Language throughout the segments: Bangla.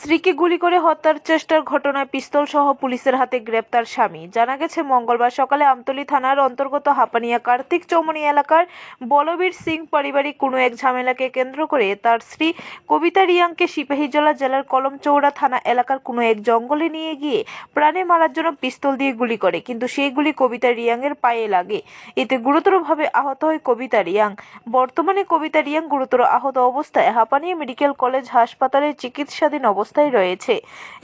স্ত্রীকে গুলি করে হত্যার চেষ্টার ঘটনায় পিস্তল সহ পুলিশের হাতে গ্রেপ্তার স্বামী। জানা গেছে, মঙ্গলবার সকালে আমতলী থানার অন্তর্গত হাপানিয়া কার্তিক চৌমনি এলাকার বলবীর সিং পারিবারিক কোনো এক ঝামেলাকে কেন্দ্র করে তার স্ত্রী কবিতা রিয়াংকে সিপাহীজলা জেলার কলমচৌড়া থানা এলাকার কোনো এক জঙ্গলে নিয়ে গিয়ে প্রাণে মারার জন্য পিস্তল দিয়ে গুলি করে, কিন্তু সেই গুলি কবিতা রিয়াংয়ের পায়ে লাগে। এতে গুরুতরভাবে আহত হয় কবিতা রিয়াং। বর্তমানে কবিতা রিয়াং গুরুতর আহত অবস্থায় হাপানিয়া মেডিকেল কলেজ হাসপাতালে চিকিৎসাধীন অবস্থায় রয়েছে।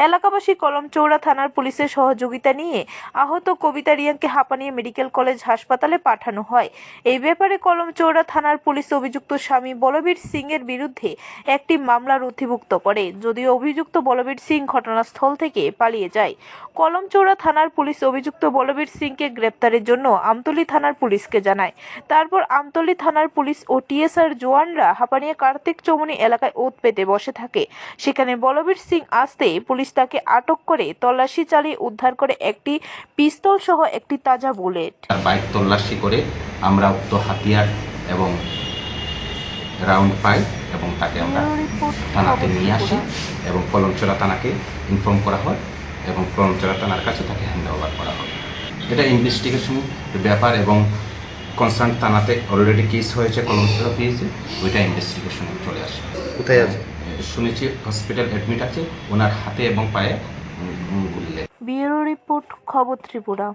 এলাকাবাসী কলমচৌড়া থানার পুলিশের সহযোগিতা নিয়ে আহত কবিতা রিয়াংকে হাপানিয়া মেডিকেল কলেজ হাসপাতালে পাঠানো হয়। এই ব্যাপারে কলমচৌড়া থানার পুলিশ অভিযুক্ত স্বামী বলবীর সিং এর বিরুদ্ধে একটি মামলা নথিভুক্ত করে, যদিও অভিযুক্ত বলবীর সিং ঘটনাস্থল থেকে পালিয়ে যায়। কলমচৌড়া থানার পুলিশ অভিযুক্ত বলবীর সিংকে গ্রেপ্তারের জন্য আমতলী থানার পুলিশকে জানায়। তারপর আমতলী থানার পুলিশ ও টিএসআর জওয়ানরা হাপানিয়া কার্তিক চৌমনি এলাকায় ওত পেতে বসে থাকে। সেখানে বলবীর সিং আসতে পুলিশ তাকে আটক করে তল্লাশি চালিয়ে উদ্ধার করে একটি পিস্তল সহ একটি তাজা বুলেট। তার বাইক তল্লাশি করে আমরা উক্ত হাতিয়ার এবং রাউন্ড পাই এবং তাকে আমরা থানাতে নিয়ে আসি এবং কলমচলা থানাকে ইনফর্ম করা হয় এবং কলমচলা থানার কাছে তাকে হ্যান্ড ওভার করা হয়। এটা ইনভেস্টিগেশন ব্যাপার এবং কনসার্ন থানাতে অলরেডি কেস হয়েছে কলমচলা পেয়েছে ওইটা ইনভেস্টিগেশনে চলে আসে কোথায় আছে? শুনেছি হসপিটাল অ্যাডমিট আছে ওনার হাতে এবং পায়ে গুলি লেগে ব্যুরো রিপোর্ট খবর ত্রিপুরা।